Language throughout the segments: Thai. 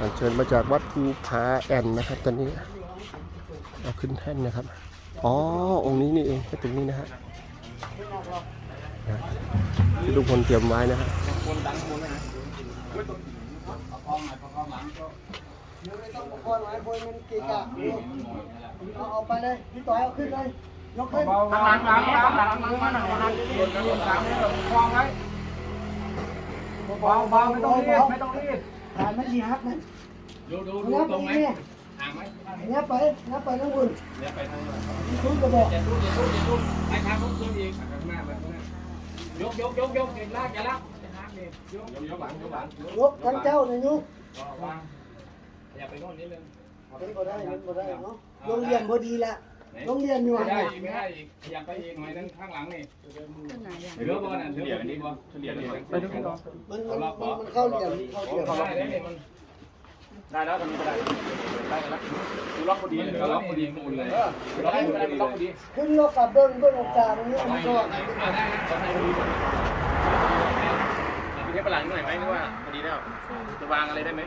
อัญเชิญมาจากวัดภูผาแอนนะครับตอนนี้เอาขึ้นแท่นนะครับ อ๋อ องค์นี้นี่เองก็ตรงนี้นะฮะที่ลุงพลเตรียมไว้นะฮะเดี๋ยวไม่ต้องประคองไว้บนมันเกะกะเอาเอาไปเลยพี่ต่อยเอาขึ้นเลยยกขึ้นหลังหลังหลังหลังหลังหลังหลังหลังหลังคลองไว้ เบาเบาไม่ต้องรีบไม่ต้องรีบฐานไม่ดีฮักนะดูดูดูงับตไปรงไหมนี่ห่างไหมงับไปงับไปน้องบุญเดี๋ยวไปทางนู้นคุณกระบอกอย่าทุบอย่าทุบอย่าทุบไปทางนู้นขึ้นอีกข้างหน้าไปข้างหน้ายกยกยกยกเด็กลากอย่าลากจะลากเด็กยกยกหลังยกหลังยกทั้งเจ้าในยุกวางอย่าไปโน่นนิดนึงเล่นก็ได้เล่นก็ได้เนาะโรงเรียนพอดีละ โรงเรียนอยู่ไม่ไหนได้อีกไม่ได้อีกขยับไปอีกหน่อยนึงข้างหลังนี่เหลือบอลน่ะเหลือบอลนี่บอลเฉลี่ยเลยไปทุกคนมันมันมันเข้าเรียนเข้าเรียนเขาได้เลยมันได้แล้วทำไม่ได้ได้แล้วดูล็อกพอดีเลยล็อกพอดีมูลเลยล็อกพอดีล็อกพอดีขึ้นโลกกับเบิ้งเบิ้งองศาตรงนี้มันก็ได้ได้ล็อกพอดีพี่เทปหลังหน่อยไหมนึกว่าพอดีแล้วจะวางอะไรได้ไหม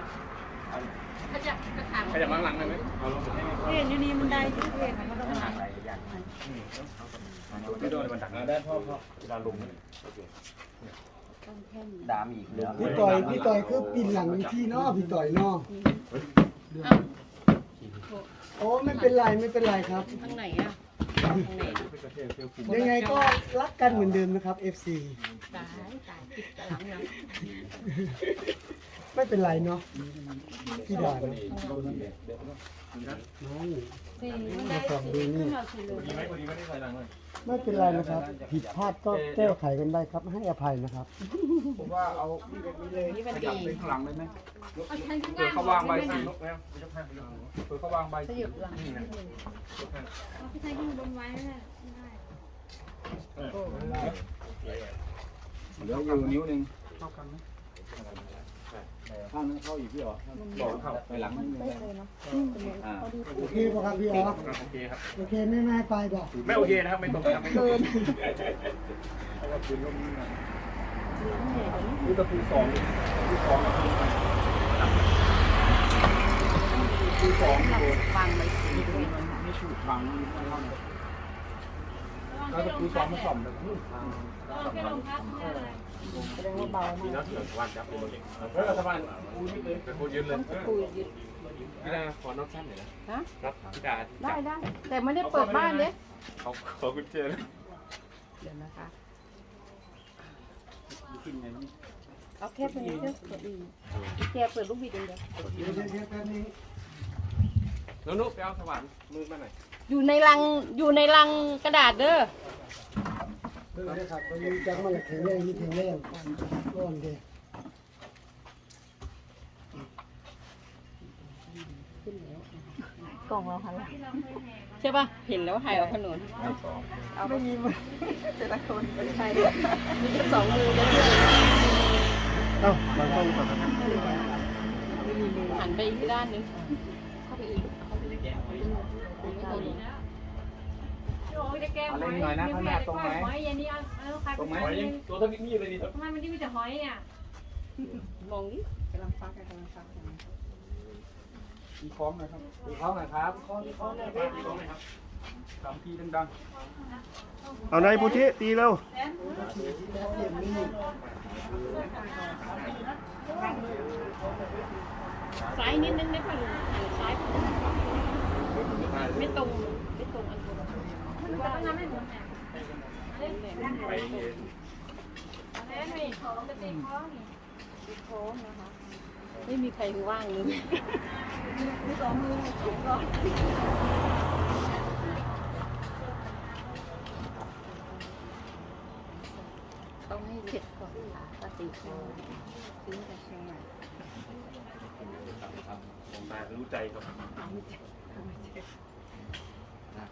ก็จะกระถางขยับมางหลังได้ไหมเห็นอยู่นี่มันได้ทุกเห็นมันต้องหาไม่โดนมันดักได้พ่อพ่อเวลาลงต้องแค่นี้ดามอีกแล้วพี่ต่อยพี่ต่อยคือปีนหลังที่นาะพี่ต่อยนาะโอ้ไม่เป็นไรไม่เป็นไรครับทางไหนอะยังไงก็รักกันเหมือนเดิมนะครับ FC ตายตายติดหลังนะ ไม่เป็นไรเนาะพี่ดาเนอะน้องสี่มาส่องดูนี่เราสี่เลยดีไหมพอดีไม่ได้ใส่หลังเลยไม่เป็นไรนะครับ ผิดพลาดก็แก้ไขกันได้ครับให้อภัยนะครับ ผมว่าเอานี่มันขดียับไปข้างหลังได้ไหมเอาทางข้างเผื่อล่างเขาวางใบสั่งนกแล้วเผื่อเขาวางใบสยบหลังนิดนึงเอาพี่ชายขึ้นบนไว้ไม่ได้ไม่ได้เหลืออยู่นิ้วหนึ่งเข้ากันไหม ข้างนึงเข้าอีกพี่หรอบอกเข้าไปหลังนิดนึงอ่าโอเคป่ะครับพี่อ๋อโอเคครับโอเคไม่ไม่ให้ไปบอกไม่โอเคนะครับไม่ตรงนะครับไม่ตรงนี่ตะปูสองตะปูสองตะปูตะปูสองโดนวางไว้นี่ตรงนี้มันไม่ชุดบังนี่ไม่เท่านั้น แล้วตะปูสองมันส่อมแบบนี้แค่ลงพักไม่อะไรดีนะเดี๋ยววันจับเป็นเล็กแล้วรัฐบาลคูยืดเลยคูยืดเลยคุยยึดพี่ดาขอนอกชั้นหน่อยนะฮะรับพี่ดาได้ได้ แต่ไม่ได้เปิดบ้านเด้เขาเขากุญแจแล้วเดี๋ยวนะคะขึ้นไงนี่เอาแค่ตัวนี้เด้อตัวอื่นแกเปิดลูกบิดเองเดียวเดี๋ยวเดี๋ยวเดี๋ยวแป๊บนึงแล้วนุ๊กไปเอาสว่านมือมาหน่อย อยู่ในลังอยู่ในลังกระดาษเด้อเดี๋ยวเดี๋ยวครับตอนนี้จังมันแข็งแรงนี่แข็งแรงก้อนเดียวกล่องเราพันละใช่ป่ะเห็นแล้วถ่ายเอาขนุนเอาไม่มีมือแต่ละคนไม่ใช่มีแค่สองมือก็เชื่อเอ้าบางคนก่อนนะครับหันไปอีกด้านนึง เคยดีเอาเล่นหน่อยนะข้างหน้าตรงไหมหอยอย่างนี้เอาเอาใครตรงไหมหอยตัวเท่านี้เลยนี่ครับทำไมมันที่มีแต่หอยอะมองดิกำลังฟักกันกำลังฟักกันมีคล้องหน่อยครับมีคล้องหน่อยครับคล้องมีคล้องหน่อยครับมีคล้องหน่อยครับสามทีดังเอานายพุทธิตีเร็วซ้ายนิดนึงได้ป่ะลุงหันซ้าย ไม่ตรงไม่ตรงอันตรงมันจะต้องทำให้หมุนเนี่ยๆไปแล้วนี่ของจะตีคล้องนี่โค้งนะคะไม่มีใครว่างเลยมีสองมือสองร้อยต้องให้เสร็จก่อนค่ะปฏิโค้งซื้อจากเชียงใหม่ผมมารู้ใจครับ นะ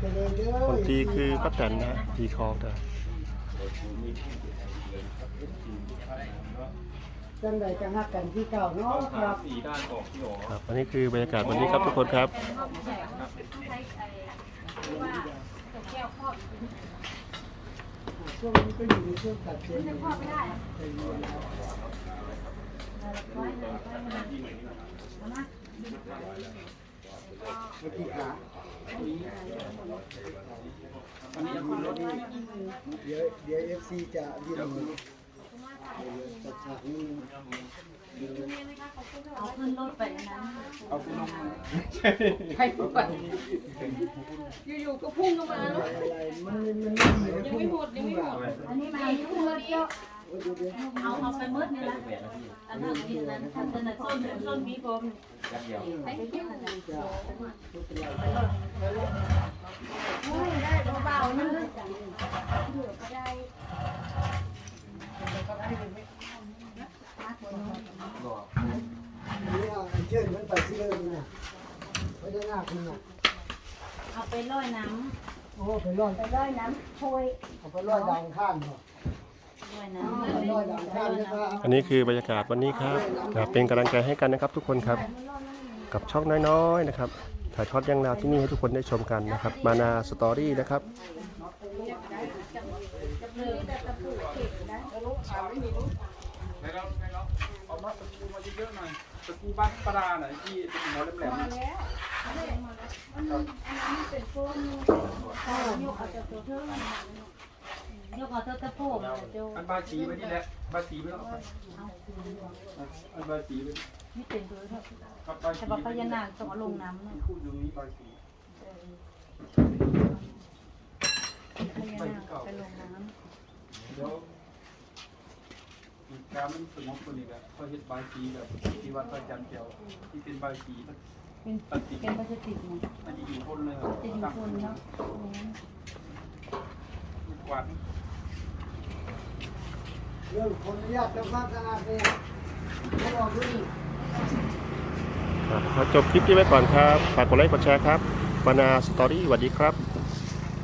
แตนนะทีคอกนะจังใดจังหักกันที่เก่าเนาะครับสี่ด้านออกพี่หรอครับ อันนี้คือบรรยากาศวันนี้ครับทุกคนครับใช้ไอ้ที่ว่าแก้วครอบช่วงนี้ก็อยู่ในช่วงตัดเจนจะครอบไม่ได้ อะไว้วิธีขาเดี๋ยวเดี๋ยวเอฟซีจะยืนมือตัดฉากนี้เอาขึ้นรถไปนนั้นเอาคุณน้องมาใครพูดอยู่ๆก็พุ่งเข้ามาแล้วมันมันไม่ดียังไม่หมดยังไม่หมดอันนี้มาอยู่คนเดียว เอาเอาไปมืดนี่ละอันนั้นกินนั้นทำแต่ละส้นส้นมีผมไอ้เที่ยวนั่นน่ะจะได้เบาๆนะเหลือก็ได้นี่อะเชิญมันไปที่เดิมนะพญานาคนี่นะเอาไปลอยน้โอ้ไปลอยไปเลยน้ำโพยเอาไปลอยดังข้างเหรอำล อยน้ไปลอยดังข้างนี่ว่าอันนี้คือบรรยากาศวันนี้ครับครับเป็นกำลังใจให้กันนะครับทุกคนครับ กับช่องน้อยๆนะครับ ถ่ายทอดเรื่องราวที่นี่ให้ทุกคนได้ชมกันนะครับ มานาสตอรี่นะครับ ไหนเราไหนเราเอามาตะกูมาเยอะๆหน่อยตะกูบ้านปลาหน่อยที่เป็นหัวแหลมๆแล้วอันนั้ นมันเป็นโฟมยกเอาจากตัวเธอมันำยกเอาเท้าตะโพกเจ้าอันบาสีไว้นี่แหละบาสีไม่ต้องเอาไปอันบาสีไว้นี่เป็นตัวเท่าครับบาสีแต่ว่าพญานาคต้องเอาลงน้ำนะพูดอยู่นี้บาสีพญานาคไปลงน้เดี๋ยวอีกการมันสมองคนอีกอะเขาเห็นบาสีแบบที่วัดพระจันทร์เจียวที่เป็นบาสีำเป็นเป็นพลาสติกนะมันจะอยู่บนเลยครับจะอยู่คนเนาะก วัดเรื่องคนอนุญาตทำความสะอาเนี่ยให้ออกด้วยครับขอจบคลิปนี้ไว้ก่อนครับ ฝากกดไลค์กดแชร์ครับมานาสตอรี่สวัสดีครับ